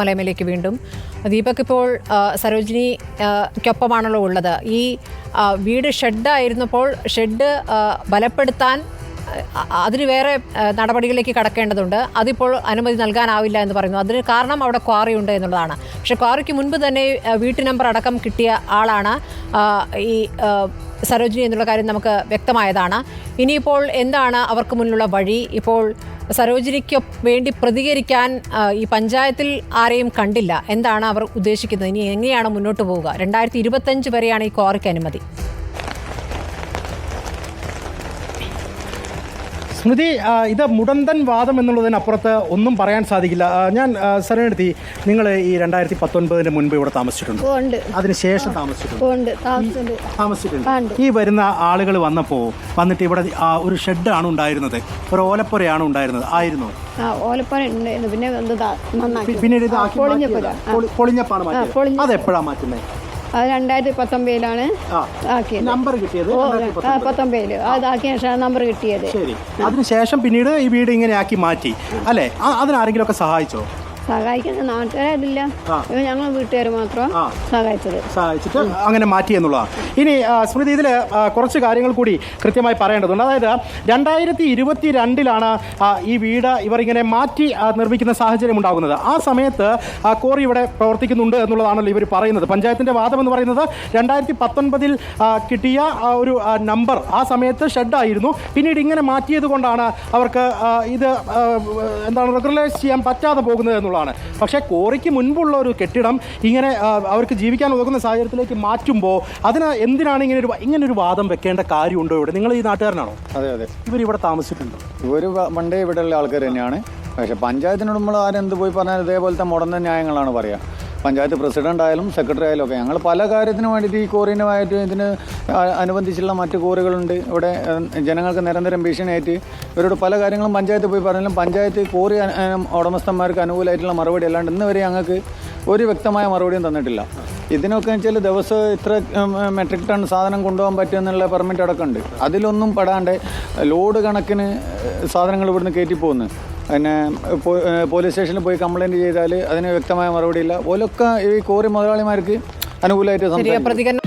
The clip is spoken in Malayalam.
മലയമേലേക്ക് വീണ്ടും. ദീപക് ഇപ്പോൾ സരോജിനിക്കൊപ്പമാണല്ലോ ഉള്ളത്. ഈ വീട് ഷെഡായിരുന്നപ്പോൾ ഷെഡ് ബലപ്പെടുത്താൻ അതിന് വേറെ നടപടികളിലേക്ക് കടക്കേണ്ടതുണ്ട്. അതിപ്പോൾ അനുമതി നൽകാനാവില്ല എന്ന് പറയുന്നു. അതിന് കാരണം അവിടെ ക്വാറി ഉണ്ട് എന്നുള്ളതാണ്. പക്ഷേ ക്വാറിക്ക് മുൻപ് തന്നെ വീട്ടു നമ്പർ അടക്കം കിട്ടിയ ആളാണ് ഈ സരോജിനി എന്നുള്ള കാര്യം നമുക്ക് വ്യക്തമായതാണ്. ഇനിയിപ്പോൾ എന്താണ് അവർക്ക് മുന്നിലുള്ള വഴി? ഇപ്പോൾ സരോജിനിക്ക് വേണ്ടി പ്രതികരിക്കാൻ ഈ പഞ്ചായത്തിൽ ആരെയും കണ്ടില്ല. എന്താണ് അവർ ഉദ്ദേശിക്കുന്നത്? ഇനി എങ്ങനെയാണ് മുന്നോട്ട് പോവുക? രണ്ടായിരത്തി ഇരുപത്തഞ്ച് വരെയാണ് ഈ ക്വാറിക്ക് അനുമതി. സ്മൃതി ഇത് മുടന്തൻ വാദം എന്നുള്ളതിനപ്പുറത്ത് ഒന്നും പറയാൻ സാധിക്കില്ല. ഞാൻ സരണെടുത്തി നിങ്ങൾ ഈ രണ്ടായിരത്തി പത്തൊൻപതിന് മുൻപ് ഇവിടെ താമസിച്ചിട്ടുണ്ട്. അതിനുശേഷം താമസിച്ചിട്ടുണ്ട്. താമസിച്ചിട്ടുണ്ട്. ഈ വരുന്ന ആളുകൾ വന്നപ്പോൾ വന്നിട്ട് ഇവിടെ ഒരു ഷെഡാണ് ഉണ്ടായിരുന്നത്. ഒരു ഓലപ്പുരയാണ് ഉണ്ടായിരുന്നത്. ആയിരുന്നു. ഉണ്ടായിരുന്നു. പിന്നെ പിന്നീട് ഇത് ആ, ആക്കി പൊളിഞ്ഞപ്പോ മാറ്റിയതാ? പൊളി- പൊളിഞ്ഞപ്പാണ് മാറ്റിയത്. പൊളിഞ്ഞ- അത് എപ്പോഴാണ് മാറ്റുന്നത് അത് രണ്ടായിരത്തി പത്തൊമ്പതിലാണ് ആക്കിയത്. നമ്പർ കിട്ടിയത് പത്തൊമ്പതിൽ. അതാക്കിയ ശേഷം നമ്പർ കിട്ടിയത്. ശരി. അതിനുശേഷം പിന്നീട് ഈ വീട് ഇങ്ങനെ ആക്കി മാറ്റി. അല്ലേ? അതിനാരെങ്കിലും ഒക്കെ സഹായിച്ചോ? സഹായിക്കുന്ന നാട്ടുകാരില്ല ആ. ഞങ്ങൾ വീട്ടുകാർ മാത്രം. സഹായിച്ചത്. സഹായിച്ചിട്ട് അങ്ങനെ മാറ്റി എന്നുള്ളതാണ്. ഇനി സ്മൃതി ഇതിൽ കുറച്ച് കാര്യങ്ങൾ കൂടി കൃത്യമായി പറയേണ്ടതുണ്ട്. അതായത് രണ്ടായിരത്തി ഇരുപത്തി രണ്ടിലാണ് ഈ വീട് ഇവർ ഇങ്ങനെ മാറ്റി നിർമ്മിക്കുന്ന സാഹചര്യം ഉണ്ടാകുന്നത്. ആ സമയത്ത് കോറി ഇവിടെ പ്രവർത്തിക്കുന്നുണ്ട് എന്നുള്ളതാണല്ലോ ഇവർ പറയുന്നത്. പഞ്ചായത്തിന്റെ വാദം എന്ന് പറയുന്നത് രണ്ടായിരത്തി പത്തൊൻപതിൽ കിട്ടിയ ആ, ഒരു നമ്പർ ആ സമയത്ത് ഷെഡായിരുന്നു. പിന്നീട് ഇങ്ങനെ മാറ്റിയത് കൊണ്ടാണ് അവർക്ക് ഇത് എന്താണ് റെഗുലൈസ് ചെയ്യാൻ പറ്റാതെ പോകുന്നത് എന്നുള്ളതാണ് പക്ഷേ കോറിക്ക് മുൻപുള്ള ഒരു കെട്ടിടം ഇങ്ങനെ അവർക്ക് ജീവിക്കാൻ ഉതകുന്ന സാഹചര്യത്തിലേക്ക് മാറ്റുമ്പോൾ അതിന് എന്തിനാണ് ഇങ്ങനെ ഒരു ഇങ്ങനെ ഒരു വാദം വെക്കേണ്ട കാര്യമുണ്ടോ ഇവിടെ? നിങ്ങൾ ഈ നാട്ടുകാരനാണോ? അതെ അതെ. ഇവർ ഇവിടെ താമസിച്ചിട്ടുണ്ടോ ഇവർ പണ്ടേ ഇവിടെയുള്ള ആൾക്കാർ തന്നെയാണ്. പക്ഷേ പഞ്ചായത്തിനോട് നമ്മൾ ആരെന്ത് പോയി പറഞ്ഞാൽ ഇതേപോലത്തെ മുടന്ന ന്യായങ്ങളാണ് പറയുക പഞ്ചായത്ത് പ്രസിഡന്റ് ആയാലും സെക്രട്ടറി ആയാലും ഒക്കെ. ഞങ്ങൾ പല കാര്യത്തിന് വേണ്ടിയിട്ട് ഈ കോറിനുമായിട്ട് ഇതിന് അനുബന്ധിച്ചുള്ള മറ്റ് കോറികളുണ്ട് ഇവിടെ ജനങ്ങൾക്ക് നിരന്തരം ഭീഷണിയായിട്ട് ഇവരോട് പല കാര്യങ്ങളും പഞ്ചായത്ത് പോയി പറഞ്ഞാലും പഞ്ചായത്ത് കോറി ഉടമസ്ഥന്മാർക്ക് അനുകൂലമായിട്ടുള്ള മറുപടി അല്ലാണ്ട് ഇന്ന് വരെ ഞങ്ങൾക്ക് ഒരു വ്യക്തമായ മറുപടിയും തന്നിട്ടില്ല. ഇതിനൊക്കെ വെച്ചാൽ ദിവസം ഇത്ര മെട്രിക് ടൺ സാധനം കൊണ്ടുപോകാൻ പറ്റുമെന്നുള്ള പെർമിറ്റ് അടക്കമുണ്ട്. അതിലൊന്നും പെടാണ്ട് ലോഡ് കണക്കിന് സാധനങ്ങൾ ഇവിടുന്ന് കയറ്റി പോകുന്നു പിന്നെ പോലീസ് സ്റ്റേഷനിൽ പോയി കംപ്ലൈന്റ് ചെയ്താൽ അതിന് വ്യക്തമായ മറുപടിയില്ല. ഓലൊക്കെ ഈ കോറി മുതലാളിമാർക്ക് അനുകൂലമായിട്ട് പ്രതികരണം